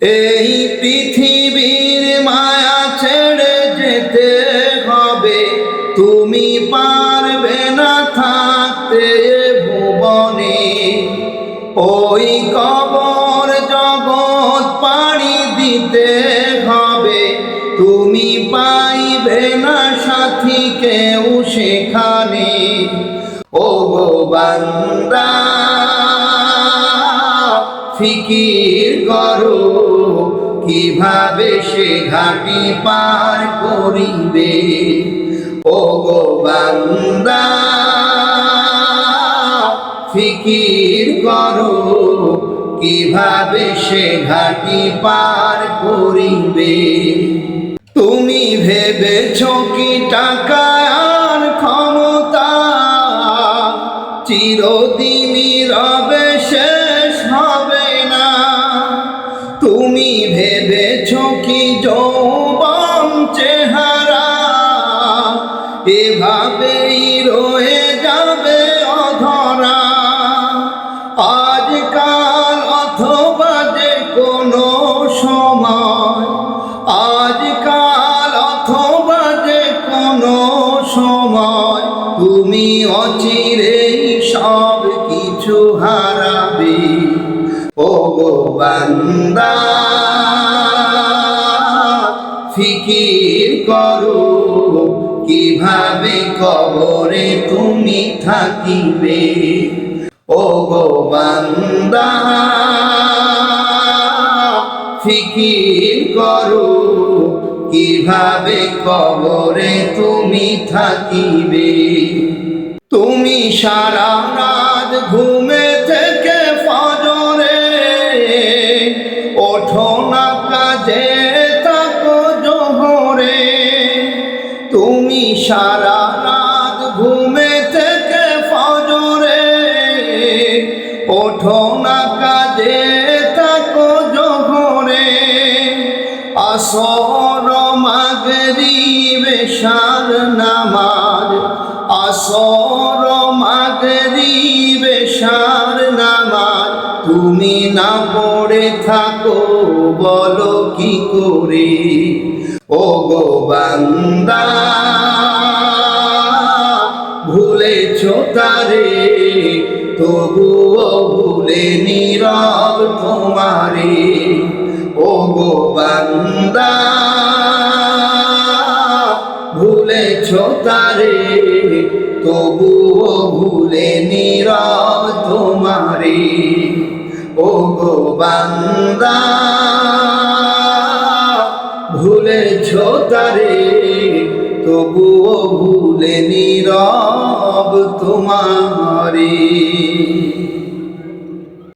এই পৃথিবীর মায়া ছেড়ে যেতে হবে। তুমি পারবে না থাকতে ভুবনে। ওই কবর জগৎ পাড়ি দিতে হবে। তুমি পাইবে না সাথী কেউ সেখানে। ও গো বান্দা, ফিকির করো। কীভাবে সে ঘাটি পার করিবে? ও গো ফিকির করো, কীভাবে সে ঘাটি পার করিবে? তুমি ভেবেছ কি টাকা আর ক্ষমতা? চিরদিনই রবে শেষ তুমি ভেবেছ কি যৌবন চেহারা? এভাবেই রয়ে যাবে অধরা। আজকাল অথবা যে কোনো সময়, আজকাল অথবা যে কোনো সময় তুমি অচিরেই সব কিছু হারাবে। ও বান্দা। ফিকির করো। কীভাবে কবরে তুমি থাকিবে? ও গো বান্দা, ফিকির করো। কীভাবে কবরে তুমি থাকিবে? তুমি সারা রাত ঘুমে থেকে ফজরে ওঠো না কাজে। মাগরিবে সার নামাজ আসর মাগরিবে নামাজ তুমি না পড়ে থাকো, বলো কি করে? ও গো বান্দা, ভুলেছ তারে, তবুও ভুলে নীরব তোমারে তারে তবুও ভুলে নীরব তোমারে। ও গো বান্দা ছো তারে তবুও ভুলে নীরব তোমারে।